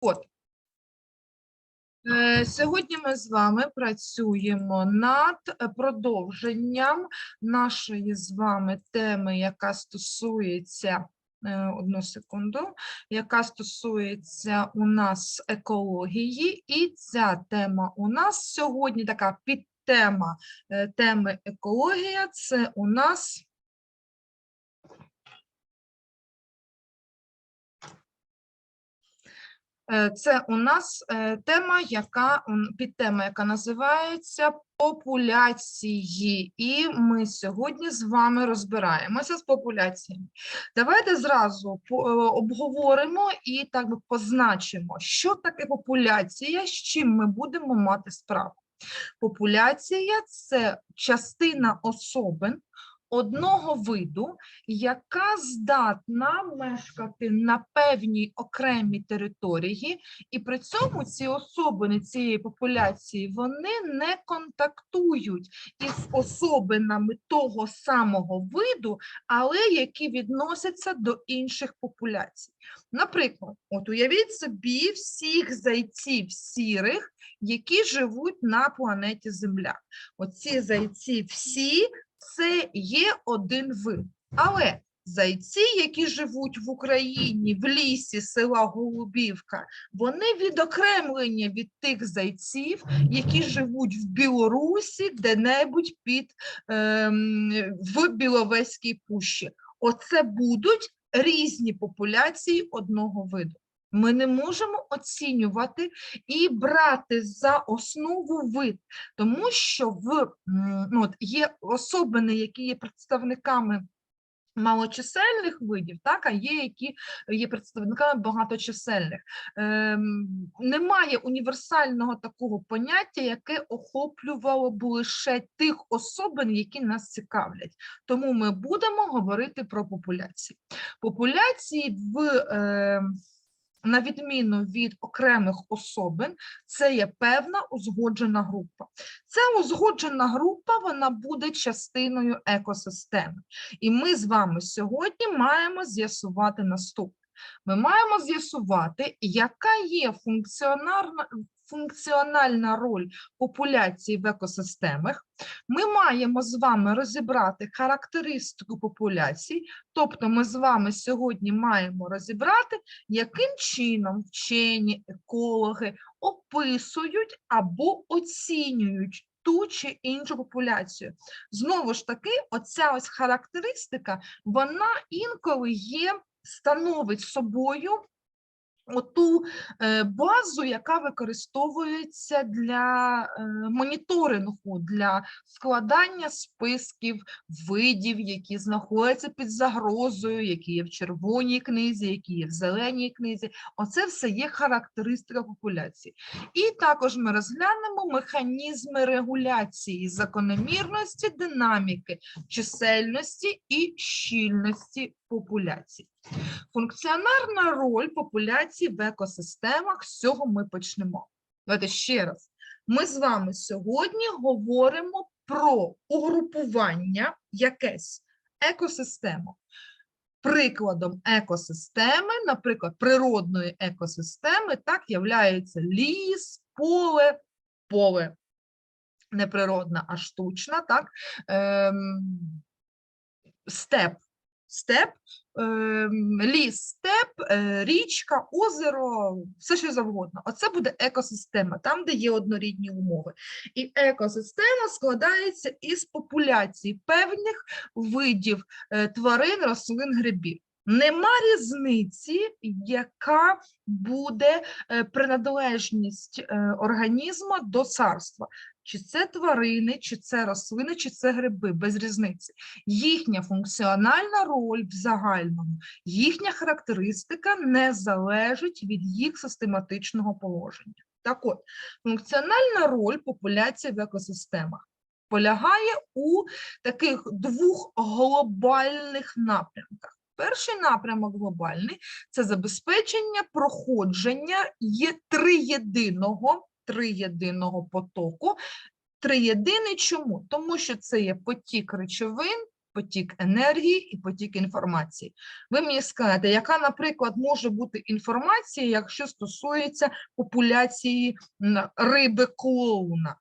От. Е, Сьогодні ми з вами працюємо над е, продовженням нашої з вами теми, яка стосується е, одну секунду, яка стосується у нас екології, і ця тема у нас сьогодні така підтема теми екологія. Це у нас Це у нас е, тема, яка підтема, яка називається популяції, і ми сьогодні з вами розбираємося з популяціями. Давайте зразу е, обговоримо і так би позначимо, що таке популяція, з чим ми будемо мати справу. Популяція це частина особин одного виду, яка здатна мешкати на певній окремій території, і при цьому ці особини цієї популяції вони не контактують із особинами того самого виду, але які відносяться до інших популяцій. Наприклад, от уявіть собі всіх зайців сірих, які живуть на планеті Земля. Оці зайці всі це є один вид. Але зайці, які живуть в Україні, в лісі села Голубівка, вони відокремлені від тих зайців, які живуть в Білорусі, де-небудь під ем, в Біловезькій пущі. Оце будуть різні популяції одного виду. Ми не можемо оцінювати і брати за основу вид, тому що в ну, от є особини, які є представниками малочисельних видів, так, а є які є представниками багаточисельних. Ем, немає універсального такого поняття, яке охоплювало б лише тих особин, які нас цікавлять. Тому ми будемо говорити про популяції. Популяції в е, на відміну від окремих особин, це є певна узгоджена група. Ця узгоджена група вона буде частиною екосистеми. І ми з вами сьогодні маємо з'ясувати наступне. Ми маємо з'ясувати, яка є функціонарна, функціональна роль популяції в екосистемах. Ми маємо з вами розібрати характеристику популяцій, тобто ми з вами сьогодні маємо розібрати, яким чином вчені, екологи описують або оцінюють ту чи іншу популяцію. Знову ж таки, оця ось характеристика, вона інколи є, становить собою оту е, базу, яка використовується для е, моніторингу, для складання списків видів, які знаходяться під загрозою, які є в червоній книзі, які є в зеленій книзі. Оце все є характеристика популяції. І також ми розглянемо механізми регуляції, закономірності, динаміки, чисельності і щільності популяцій. Функціонарна роль популяції в екосистемах, з цього ми почнемо. Давайте ще раз. Ми з вами сьогодні говоримо про угрупування якесь екосистеми. Прикладом екосистеми, наприклад, природної екосистеми, так являється ліс, поле, поле не природна, а штучна, так? Ем, степ. Степ, ем, ліс, степ, е, річка, озеро, все що завгодно. Оце буде екосистема, там, де є однорідні умови. І екосистема складається із популяцій певних видів е, тварин, рослин, грибів. Нема різниці, яка буде е, приналежність організму до царства. Чи це тварини, чи це рослини, чи це гриби, без різниці. Їхня функціональна роль в загальному, їхня характеристика не залежить від їх систематичного положення. Так от, функціональна роль популяції в екосистемах полягає у таких двох глобальних напрямках. Перший напрямок глобальний це забезпечення проходження є триєдиного, триєдиного потоку. Триєдиний чому? Тому що це є потік речовин, потік енергії і потік інформації. Ви мені скажете, яка, наприклад, може бути інформація, якщо стосується популяції риби клоуна?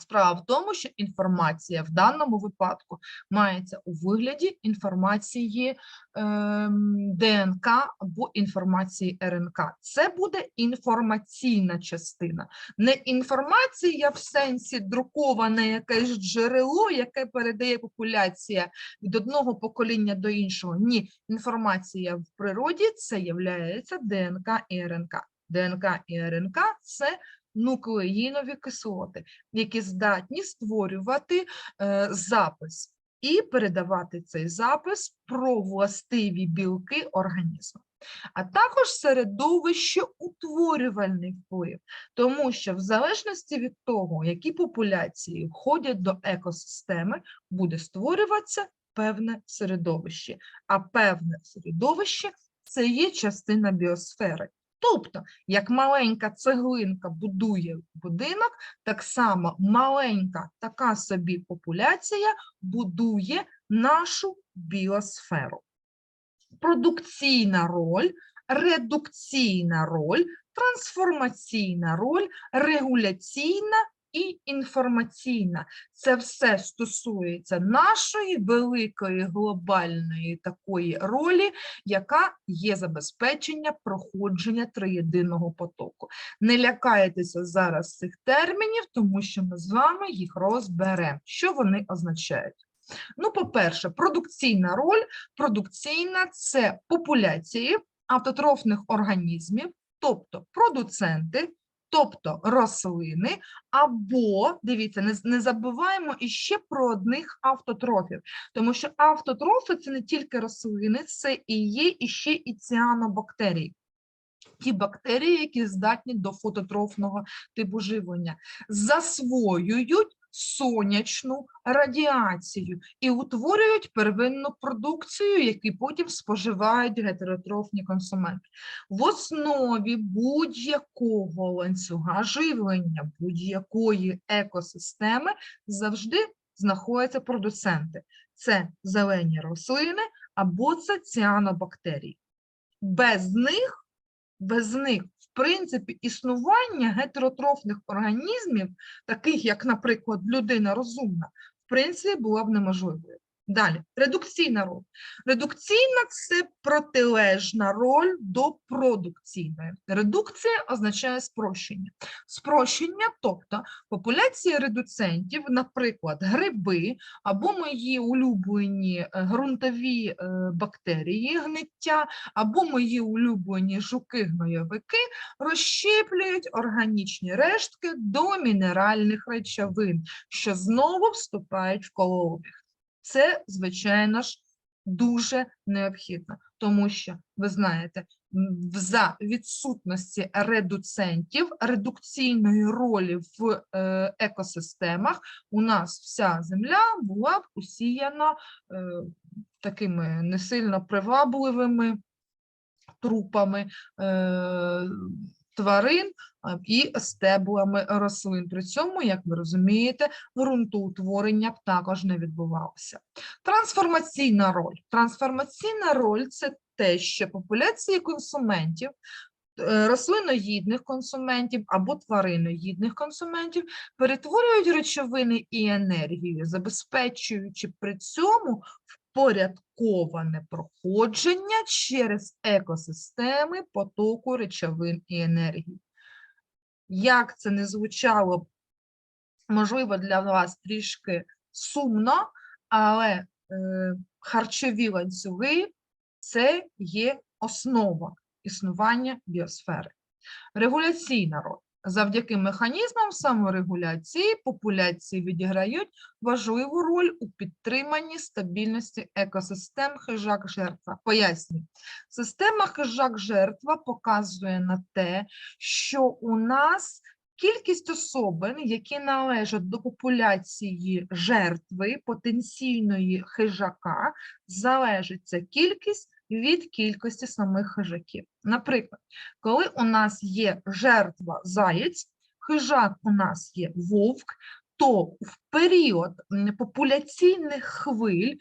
Справа в тому, що інформація в даному випадку мається у вигляді інформації ем, ДНК або інформації РНК. Це буде інформаційна частина. Не інформація в сенсі друковане якесь джерело, яке передає популяція від одного покоління до іншого. Ні, інформація в природі це є ДНК і РНК. ДНК і РНК це нуклеїнові кислоти, які здатні створювати е, запис і передавати цей запис про властиві білки організму. А також середовище утворювальний вплив, тому що в залежності від того, які популяції входять до екосистеми, буде створюватися певне середовище, а певне середовище це є частина біосфери. Тобто, як маленька цеглинка будує будинок, так само маленька така собі популяція будує нашу біосферу. Продукційна роль, редукційна роль, трансформаційна роль, регуляційна і інформаційна. Це все стосується нашої великої глобальної такої ролі, яка є забезпечення проходження триєдиного потоку. Не лякайтеся зараз цих термінів, тому що ми з вами їх розберемо. Що вони означають? Ну, по-перше, продукційна роль. Продукційна це популяції автотрофних організмів, тобто продуценти, тобто рослини, або, дивіться, не, не забуваємо іще про одних автотрофів, тому що автотрофи це не тільки рослини, це і є іще і ціанобактерії. Ті бактерії, які здатні до фототрофного типу живлення, засвоюють сонячну радіацію і утворюють первинну продукцію, яку потім споживають гетеротрофні консументи. В основі будь-якого ланцюга живлення, будь-якої екосистеми завжди знаходяться продуценти. Це зелені рослини або це ціанобактерії. Без них, без них, принципі, існування гетеротрофних організмів, таких як, наприклад, людина розумна, в принципі, була б неможливою. Далі, редукційна роль. Редукційна це протилежна роль до продукційної. Редукція означає спрощення. Спрощення, тобто популяція редуцентів, наприклад, гриби або мої улюблені е, ґрунтові е, бактерії гниття, або мої улюблені жуки-гнойовики розщеплюють органічні рештки до мінеральних речовин, що знову вступають в колообіг. Це, звичайно ж, дуже необхідно, тому що, ви знаєте, за відсутності редуцентів, редукційної ролі в е, екосистемах, у нас вся земля була б усіяна е, такими не сильно привабливими трупами е, тварин і стеблами рослин. При цьому, як ви розумієте, ґрунтоутворення б також не відбувалося. Трансформаційна роль. Трансформаційна роль це те, що популяції консументів, е, рослиноїдних консументів або твариноїдних консументів перетворюють речовини і енергію, забезпечуючи при цьому впорядковане проходження через екосистеми потоку речовин і енергії. Як це не звучало, можливо, для вас трішки сумно, але е, харчові ланцюги це є основа існування біосфери. Регуляційна роль. Завдяки механізмам саморегуляції популяції відіграють важливу роль у підтриманні стабільності екосистем хижак-жертва. Пояснюю. Система хижак-жертва показує на те, що у нас кількість особин, які належать до популяції жертви потенційної хижака, залежить ця кількість від кількості самих хижаків. Наприклад, коли у нас є жертва заєць, хижак у нас є вовк, то в період популяційних хвиль,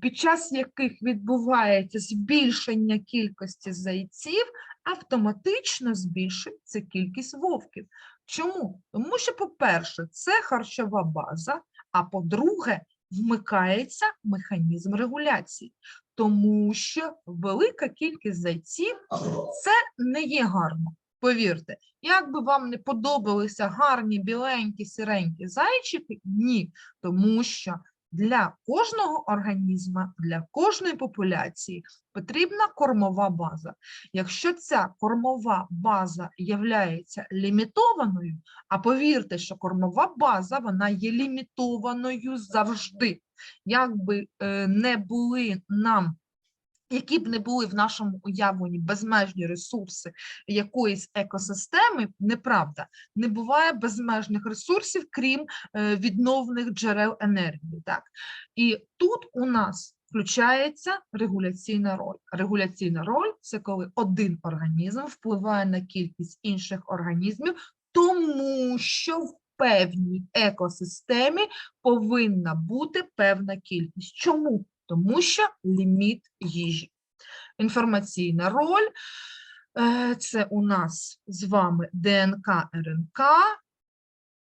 під час яких відбувається збільшення кількості зайців, автоматично збільшується кількість вовків. Чому? Тому що, по-перше, це харчова база, а по-друге, вмикається механізм регуляції, тому що велика кількість зайців це не є гарно. Повірте, як би вам не подобалися гарні, біленькі, сіренькі зайчики, ні, тому що для кожного організму, для кожної популяції потрібна кормова база. Якщо ця кормова база являється лімітованою, а повірте, що кормова база вона є лімітованою завжди. Як би е, не були нам які б не були в нашому уявленні безмежні ресурси якоїсь екосистеми, неправда, не буває безмежних ресурсів, крім е, відновлених джерел енергії. Так? І тут у нас включається регуляційна роль. Регуляційна роль це коли один організм впливає на кількість інших організмів, тому що в певній екосистемі повинна бути певна кількість. Чому? Тому що ліміт їжі. Інформаційна роль е, це у нас з вами ДНК, РНК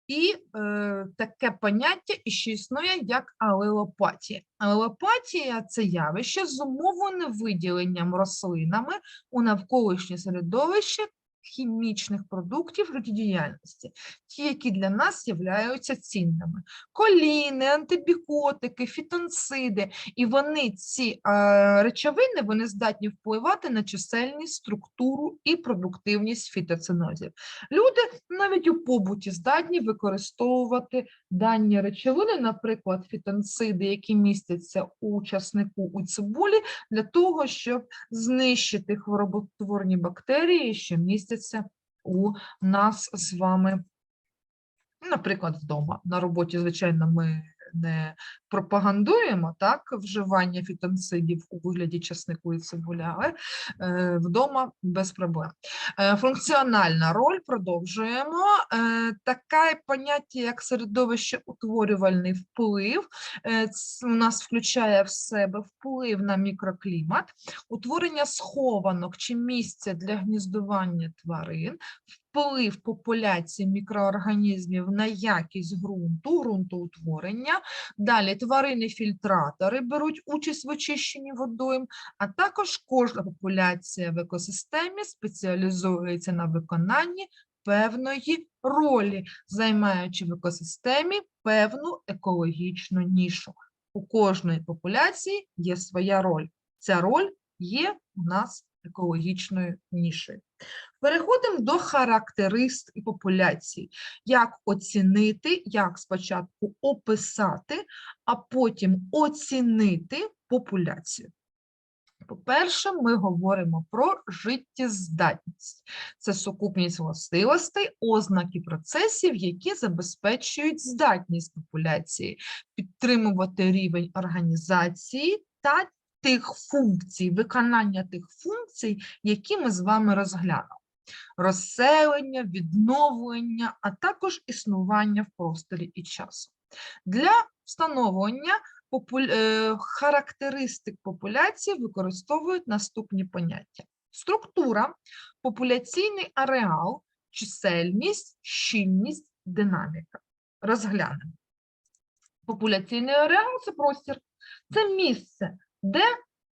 і е, таке поняття іще існує як алелопатія. Алелопатія це явище зумовлене виділенням рослинами у навколишнє середовище хімічних продуктів життєдіяльності, ті, які для нас являються цінними. Коліни, антибіотики, фітонциди, і вони ці речовини вони здатні впливати на чисельність, структуру і продуктивність фітоцинозів. Люди навіть у побуті здатні використовувати дані речовини, наприклад, фітонциди, які містяться у часнику у цибулі, для того, щоб знищити хвороботворні бактерії, що містяться у нас з вами, наприклад, вдома. На роботі, звичайно, ми не пропагандуємо так, вживання фітонцидів у вигляді часнику і цибулі, але е, вдома без проблем. Е, функціональна роль продовжуємо. Е, таке поняття, як середовище утворювальний вплив, е, у нас включає в себе вплив на мікроклімат, утворення схованок чи місця для гніздування тварин, вплив популяції мікроорганізмів на якість ґрунту, ґрунтоутворення. Далі тварини-фільтратори беруть участь в очищенні водойм, а також кожна популяція в екосистемі спеціалізується на виконанні певної ролі, займаючи в екосистемі певну екологічну нішу. У кожної популяції є своя роль. Ця роль є у нас екологічною нішею. Переходимо до характеристик популяції. Як оцінити, як спочатку описати, а потім оцінити популяцію. По-перше, ми говоримо про життєздатність. Це сукупність властивостей, ознаки процесів, які забезпечують здатність популяції підтримувати рівень організації та тих функцій, виконання тих функцій, які ми з вами розглянули. Розселення, відновлення, а також існування в просторі і часу. Для встановлення попу- е, характеристик популяції використовують наступні поняття: структура, популяційний ареал, чисельність, щільність, динаміка. Розглянемо. Популяційний ареал це простір, це місце, де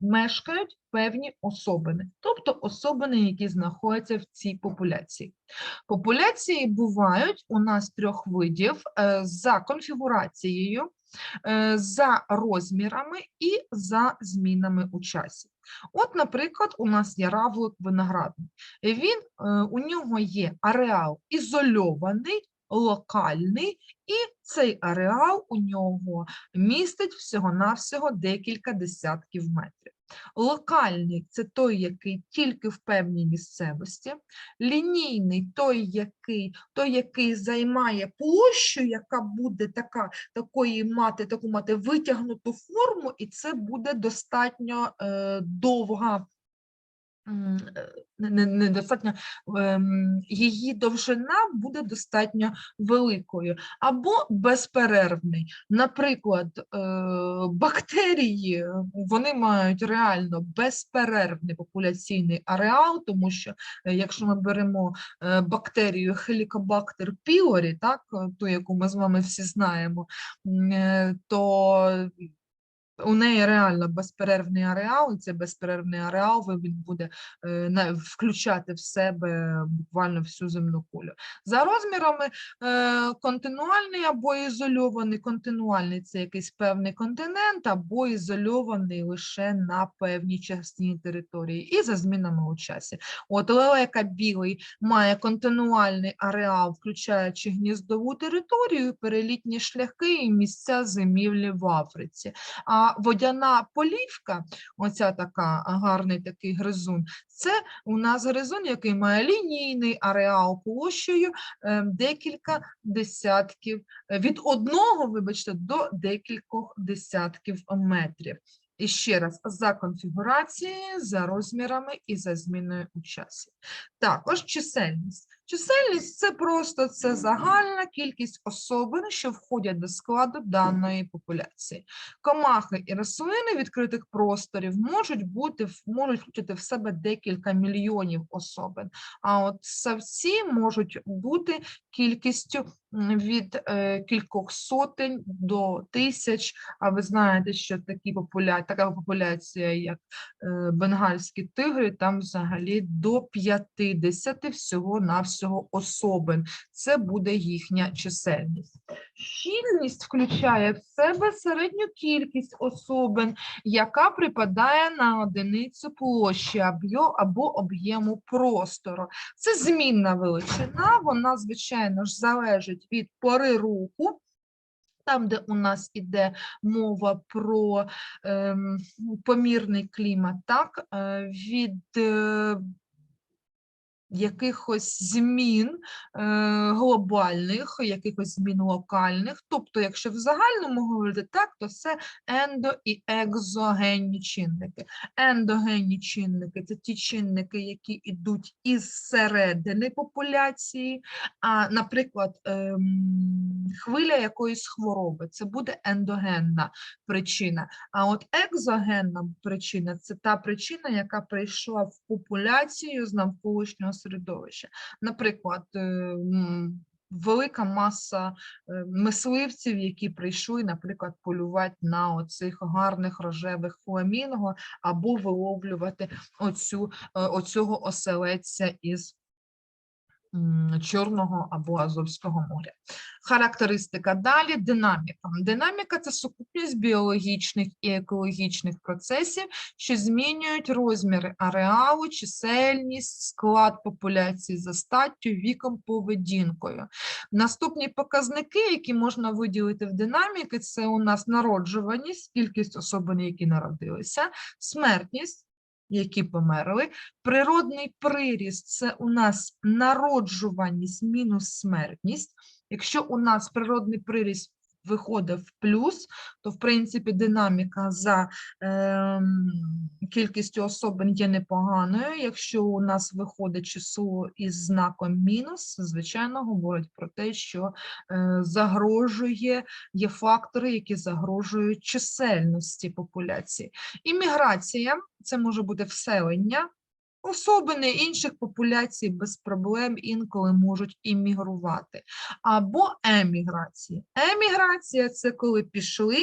мешкають певні особини, тобто особини, які знаходяться в цій популяції. Популяції бувають у нас трьох видів е, за конфігурацією, е, за розмірами і за змінами у часі. От, наприклад, у нас є равлик виноградний. Він, е, у нього є ареал ізольований, локальний, і цей ареал у нього містить всього-навсього декілька десятків метрів. Локальний це той, який тільки в певній місцевості, лінійний той, який, той, який займає площу, яка буде така, такої мати, таку мати витягнуту форму, і це буде достатньо е, довга недостатньо, ем, її довжина буде достатньо великою або безперервний. Наприклад, е, бактерії е, вони мають реально безперервний популяційний ареал, тому що е, якщо ми беремо е, бактерію Helicobacter pylori, так, е, ту, яку ми з вами всі знаємо, е, то у неї реально безперервний ареал, і цей безперервний ареал він буде е, включати в себе буквально всю земну кулю. За розмірами е, континуальний або ізольований. Континуальний це якийсь певний континент, або ізольований лише на певній частині території, і за змінами у часі. От лелека білий має континуальний ареал, включаючи гніздову територію, перелітні шляхи і місця зимівлі в Африці. А водяна полівка, оця така гарний такий гризун, це у нас гризун, який має лінійний ареал площею е, декілька десятків, е, від одного, вибачте, до декількох десятків метрів. І ще раз, за конфігурацією, за розмірами і за зміною у часі. Також чисельність. Чисельність це просто це загальна кількість особин, що входять до складу даної популяції. Комахи і рослини відкритих просторів можуть бути можуть включити в себе декілька мільйонів особин. А от савці можуть бути кількістю від е, кількох сотень до тисяч. А ви знаєте, що такі популя... така популяція, як е, бенгальські тигри, там взагалі до 50 всього-навсього особин. Це буде їхня чисельність. Щільність включає в себе середню кількість особин, яка припадає на одиницю площі або об'єму простору. Це змінна величина, вона, звичайно ж, залежить від пори руху. Там, де у нас іде мова про е, помірний клімат, так, е, від е, якихось змін е, глобальних, якихось змін локальних. Тобто, якщо в загальному говорити так, то це ендо і екзогенні чинники. Ендогенні чинники це ті чинники, які йдуть із середини популяції. А, наприклад, ем, хвиля якоїсь хвороби це буде ендогенна причина. А от екзогенна причина це та причина, яка прийшла в популяцію з навколишнього середовища. Наприклад, е, велика маса е, мисливців, які прийшли, наприклад, полювати на оцих гарних рожевих фламінго або виловлювати оцю, е, оцього оселедця із Чорного або Азовського моря. Характеристика далі динаміка. Динаміка це сукупність біологічних і екологічних процесів, що змінюють розміри ареалу, чисельність, склад популяції за статтю, віком, поведінкою. Наступні показники, які можна виділити в динаміки, це у нас народжуваність, кількість особин, які народилися, смертність. Які померли, природний приріст це у нас народжуваність мінус смертність. Якщо у нас природний приріст виходить в плюс, то в принципі динаміка за ем, кількістю особин є непоганою. Якщо у нас виходить число із знаком мінус, звичайно, говорить про те, що е, загрожує, є фактори, які загрожують чисельності популяції. Імміграція це може бути вселення. Особини інших популяцій без проблем інколи можуть іммігрувати. Або еміграція. Еміграція це коли пішли,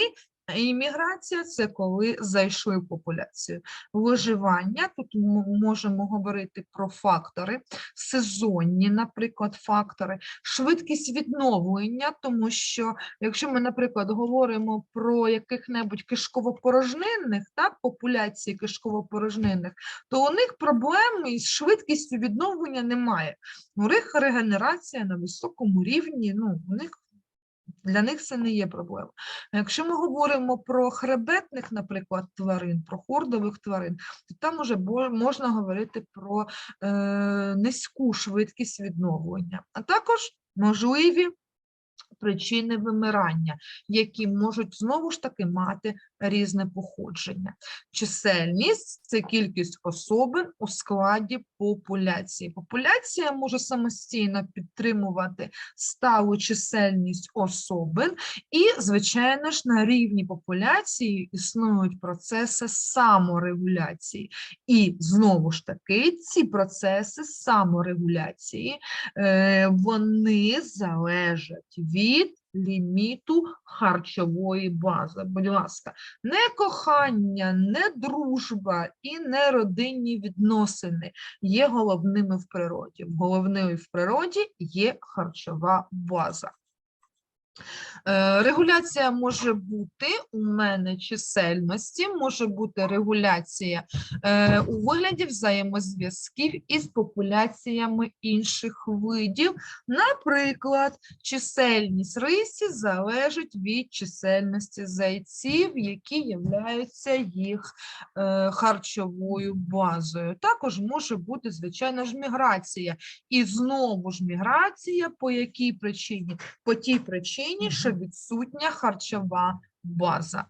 імміграція це коли зайшли в популяцію. Виживання тут м- можемо говорити про фактори, сезонні, наприклад, фактори, швидкість відновлення, тому що якщо ми, наприклад, говоримо про яких-небудь кишковопорожнинних, так, популяції кишковопорожнинних, то у них проблем із швидкістю відновлення немає. У них регенерація на високому рівні, ну, у них для них це не є проблема. Якщо ми говоримо про хребетних, наприклад, тварин, про хордових тварин, то там уже можна говорити про е, низьку швидкість відновлення, а також можливі причини вимирання, які можуть знову ж таки мати різне походження. Чисельність це кількість особин у складі популяції. Популяція може самостійно підтримувати сталу чисельність особин, і, звичайно ж, на рівні популяції існують процеси саморегуляції. І знову ж таки, ці процеси саморегуляції е, вони залежать від ліміту харчової бази. Будь ласка, не кохання, не дружба і не родинні відносини є головними в природі. Головною в природі є харчова база. Е, Регуляція може бути у мене чисельності, може бути регуляція е, у вигляді взаємозв'язків із популяціями інших видів. Наприклад, чисельність рисі залежить від чисельності зайців, які являються їх е, харчовою базою. Також може бути, звичайно ж, міграція. І знову ж міграція по якій причині? По тій причині, що відсутня харчова база.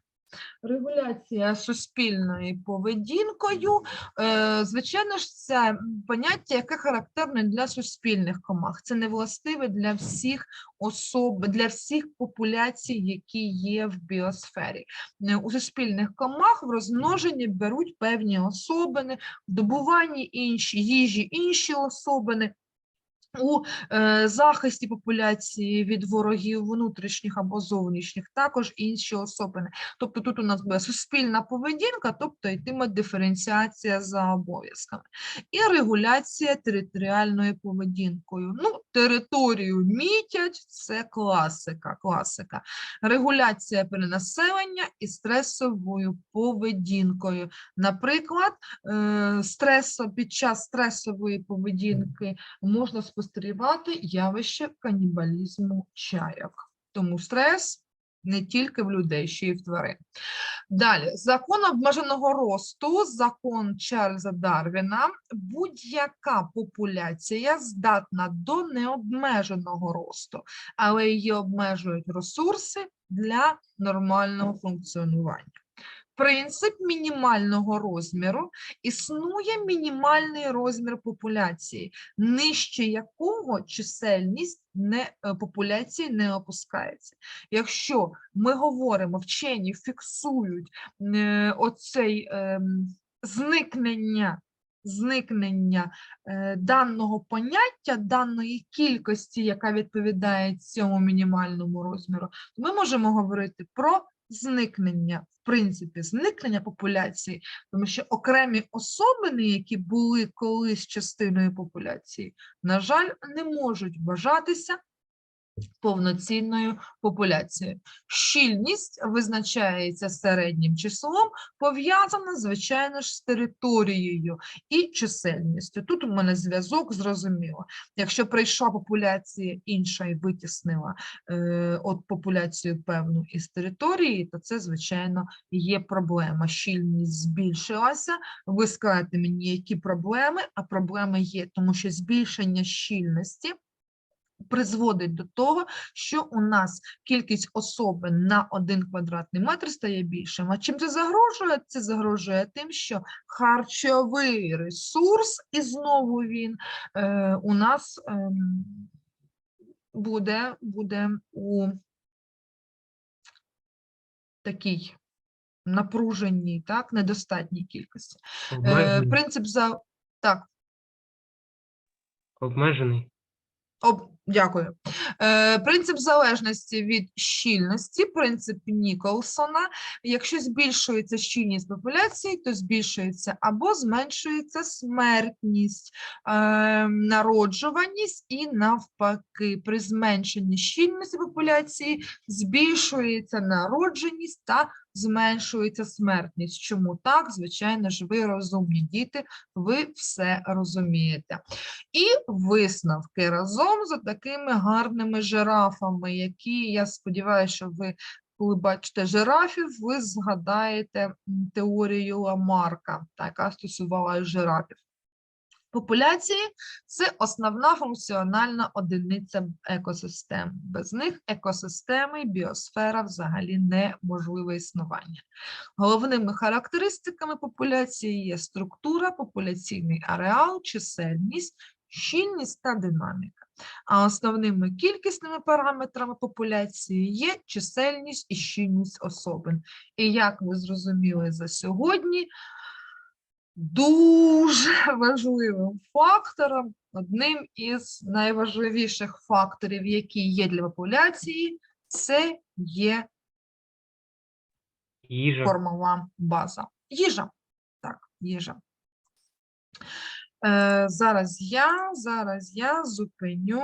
Регуляція суспільною поведінкою, е, звичайно ж, це поняття, яке характерне для суспільних комах. Це не властиве для всіх особ, для всіх популяцій, які є в біосфері. Е, У суспільних комах в розмноженні беруть певні особини, в добуванні інші їжі інші особини. У е, захисті популяції від ворогів внутрішніх або зовнішніх також інші особини. Тобто тут у нас буде суспільна поведінка, тобто йтиме диференціація за обов'язками. І регуляція територіальною поведінкою. Ну, територію мітять, це класика, класика. Регуляція перенаселення і стресовою поведінкою. Наприклад, е, стресо, під час стресової поведінки можна спостерігати явище канібалізму чайок. Тому стрес не тільки в людей, ще й в тварин. Далі, закон обмеженого росту, закон Чарльза Дарвіна. Будь-яка популяція здатна до необмеженого росту, але її обмежують ресурси для нормального функціонування. Принцип мінімального розміру існує мінімальний розмір популяції, нижче якого чисельність не, е, популяції не опускається. Якщо ми говоримо, вчені фіксують е, оцей ем, зникнення. Зникнення е, даного поняття, даної кількості, яка відповідає цьому мінімальному розміру, ми можемо говорити про зникнення, в принципі, зникнення популяції, тому що окремі особини, які були колись частиною популяції, на жаль, не можуть вважатися повноцінною популяцією. Щільність визначається середнім числом, пов'язана, звичайно ж, з територією і чисельністю. Тут у мене зв'язок зрозуміло. Якщо прийшла популяція інша і витіснила е, от популяцію певну із території, то це, звичайно, є проблема. Щільність збільшилася. Ви скажете мені, які проблеми, а проблеми є, тому що збільшення щільності призводить до того, що у нас кількість особин на один квадратний метр стає більшим. А чим це загрожує? Це загрожує тим, що харчовий ресурс, і знову він е, у нас ем, буде, буде у такій напруженій, так, недостатній кількості. Е, принцип за так. Обмежений. Об, дякую. Е, принцип залежності від щільності, принцип Ніколсона. Якщо збільшується щільність популяції, то збільшується або зменшується смертність, е, народжуваність і навпаки. При зменшенні щільності популяції збільшується народженість та зменшується смертність. Чому так? Звичайно ж, ви розумні діти, ви все розумієте. І висновки разом з такими гарними жирафами, які, я сподіваюся, що ви, коли бачите жирафів, ви згадаєте теорію Ламарка, яка стосувалася жирафів. Популяції це основна функціональна одиниця екосистем. Без них екосистеми біосфера взагалі неможливе існування. Головними характеристиками популяції є структура, популяційний ареал, чисельність, щільність та динаміка. А основними кількісними параметрами популяції є чисельність і щільність особин. І як ви зрозуміли за сьогодні, дуже важливим фактором, одним із найважливіших факторів, які є для популяції, це є Їжа. кормова база. Їжа. Так, їжа. Е, зараз я, зараз я зупиню